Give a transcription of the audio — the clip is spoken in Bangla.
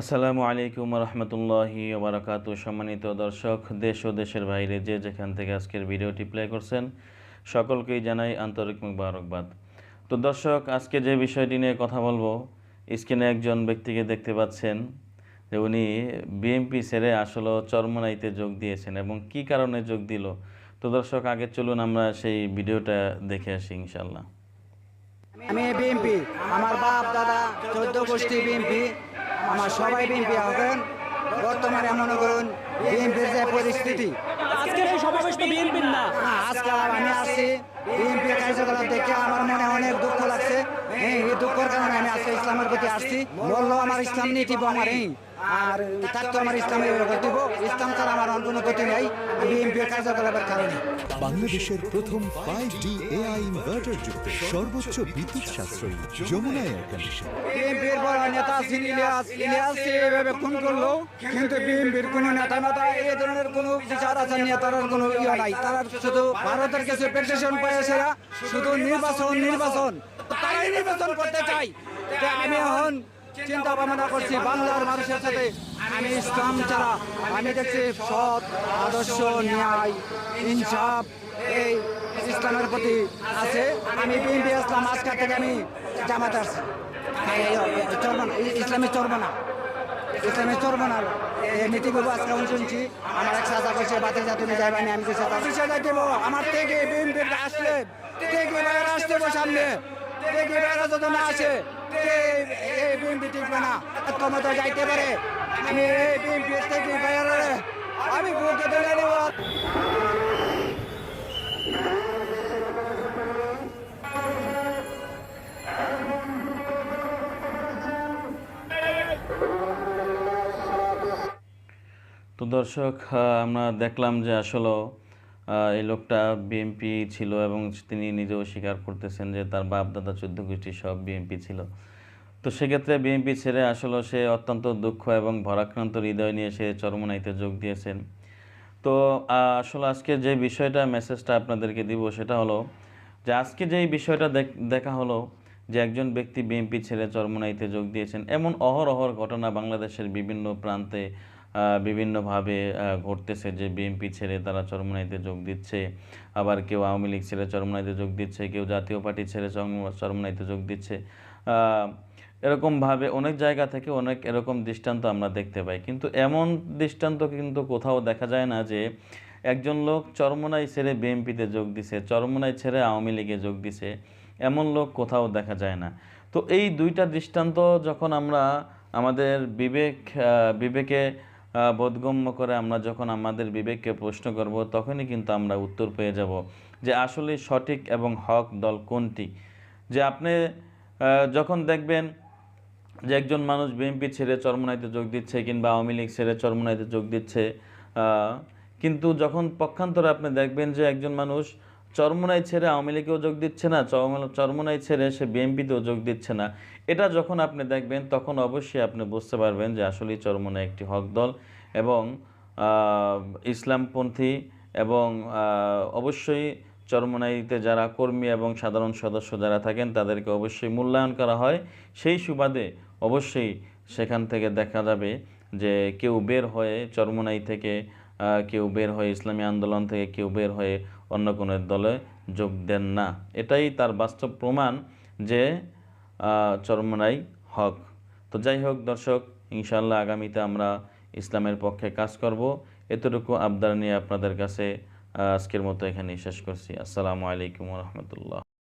আসসালামু আলাইকুম রহমতুল্লাহি ওবরাকাত সম্মানিত দর্শক, দেশ ও দেশের বাইরে যে যেখান থেকে আজকের ভিডিওটি প্লে করছেন, সকলকেই জানাই আন্তরিক মুবারকবাদ। তো দর্শক, আজকে যে বিষয়টি নিয়ে কথা বলব, স্ক্রিনে একজন ব্যক্তিকে দেখতে পাচ্ছেন, যে উনি বিএমপি ছেড়ে আসলে চরমনাইতে যোগ দিয়েছেন এবং কি কারণে যোগ দিল। তো দর্শক, আগে চলুন আমরা সেই ভিডিওটা দেখে আসি ইনশাল্লাহ আমি বিএনপি আমার বাপ, দাদা, চোদ্দ গোষ্ঠী বিএনপি আমার সবাই বিএনপি আহ্বান বর্তমানে মনে করুন বিএনপির যে পরিস্থিতি। আজকে আমি আসছি বিএনপি কার্যকলাপ দেখে আমার মনে অনেক দুঃখ লাগছে। হ্যাঁ এই দুঃখের কারণে আমি আজকে ইসলামের প্রতি আসছি। বলল আমার ইসলাম নীতি আমার এই আর থাকতো আমার ইসলামের গতি ইসলাম ছাড়া আমার অন্য কোনো গতি নেই। বিএনপির কার্যকলাপের কারণে। বাংলাদেশের প্রথম ফাইভ ডি এআই ইনভার্টার যুক্ত সর্বোচ্চ বিদ্যুৎ সাশ্রয়ী যমুনা এয়ার কন্ডিশন বিএনপির বড় নেতা ছিল ইলিয়াস ইলিয়াস এইভাবে খুন করল। কিন্তু বিএনপির কোনো নেতা নেতা এই ধরনের কোনো বিচার আচার নিয়ে তার কোনো ইয়ে নাই। তারা শুধু ভারতের কিছু পেটিশন পেয়েছে শুধু নির্বাচন নির্বাচন। তারাই নির্বাচন করতে চাই আমি এখন চিন্তা ভাবনা করছি বাংলার মানুষের সাথে। আমি ইসলাম ছাড়া আমি দেখছি সৎ আদর্শ ন্যায় ইনসাফ এই ইসলামের প্রতি আছে। আমি বিএনপি ইসলাম আজকে থেকে আমি জামাতে আসছি। চলবো না ইসলামে চলবো না ইসলামে চলবো না নীতিগুলো আজকে শুনছি। আমার এক সাজা করছে বাতে যা তুমি যাবে আমি আমি সাজা দেবো। আমার থেকে বিএনপি আসলে থেকে বাইরে আসতে সামনে। থেকে এই বিএনপি টিকবে না? যাইতে পারে। আমি এই বিএনপি আমি তো দর্শক আমরা দেখলাম যে আসলে এই লোকটা বিএমপি ছিল এবং তিনি নিজেও স্বীকার করতেছেন যে তার বাপ, দাদা চোদ্দ গোষ্ঠী সব বিএমপি ছিল। তো সেক্ষেত্রে বিএনপি ছেড়ে আসলে সে অত্যন্ত দুঃখ এবং ভরাক্রান্ত হৃদয় নিয়ে সে চরমনাইতে যোগ দিয়েছেন। তো আসলে আজকে যে বিষয়টা মেসেজটা আপনাদেরকে দিব সেটা হলো যে আজকে যেই বিষয়টা দেখ- হলো যে একজন ব্যক্তি বিএনপি ছেড়ে চরমনাইতে যোগ দিয়েছেন, এমন অহরহর ঘটনা বাংলাদেশের বিভিন্ন প্রান্তে বিভিন্নভাবে ঘটতেছে যে বিএনপি ছেড়ে তারা চরমনাইতে যোগ দিচ্ছে। আবার কেউ আওয়ামী লীগ ছেড়ে চরমনাইতে যোগ দিচ্ছে, কেউ জাতীয় পার্টি ছেড়ে চরম- চরমনাইতে যোগ দিচ্ছে। এরকমভাবে অনেক জায়গা থেকে অনেক এরকম দৃষ্টান্ত আমরা দেখতে পাই। কিন্তু এমন দৃষ্টান্ত কিন্তু কোথাও দেখা যায় না যে একজন লোক চরমনাই ছেড়ে বিএনপিতে যোগ দিছে, চরমনাই ছেড়ে আওয়ামী লীগে যোগ দিছে, এমন লোক কোথাও দেখা যায় না। তো এই দুইটা দৃষ্টান্ত যখন আমরা আমাদের বিবেক বিবেকে বোধগম্য করে আমরা যখন আমাদের বিবেককে প্রশ্ন করব, তখনই কিন্তু আমরা উত্তর পেয়ে যাব যে আসলে সঠিক এবং হক দল কোনটি। যে আপনি যখন দেখবেন যে একজন মানুষ বিএনপি ছেড়ে চরমনাইতে যোগ দিচ্ছে কিংবা আওয়ামী লীগ ছেড়ে চরমনাইতে যোগ দিচ্ছে কিন্তু যখন পক্ষান্তরে আপনি দেখবেন যে একজন মানুষ চরমনাই ছেড়ে আওয়ামী লীগেও যোগ দিচ্ছে না, চরম- চরমনাই ছেড়ে সে বিএনপিতেও যোগ দিচ্ছে না এটা যখন আপনি দেখবেন, তখন অবশ্যই আপনি বুঝতে পারবেন যে আসলেই চরমনাই একটি হক দল এবং ইসলামপন্থী এবং অবশ্যই চরমনাইতে যারা কর্মী এবং সাধারণ সদস্য যারা থাকেন, তাদেরকে অবশ্যই মূল্যায়ন করা হয়। সেই সুবাদে অবশ্যই সেখান থেকে দেখা যাবে যে কেউ বের হয়ে চরমনাই থেকে কেউ বের হয়ে ইসলামী আন্দোলন থেকে কেউ বের হয়ে অন্য কোনো দলে যোগ দেন না। এটাই তার বাস্তব প্রমাণ যে চরমনাই হক। তো যাই হোক দর্শক ইনশাল্লাহ আগামীতে আমরা ইসলামের পক্ষে কাজ করব। এতটুকু আবদার নিয়ে আপনাদের কাছে আজকের মতো এখানে শেষ করছি। আসসালামু আলাইকুম রহমতুল্লাহ।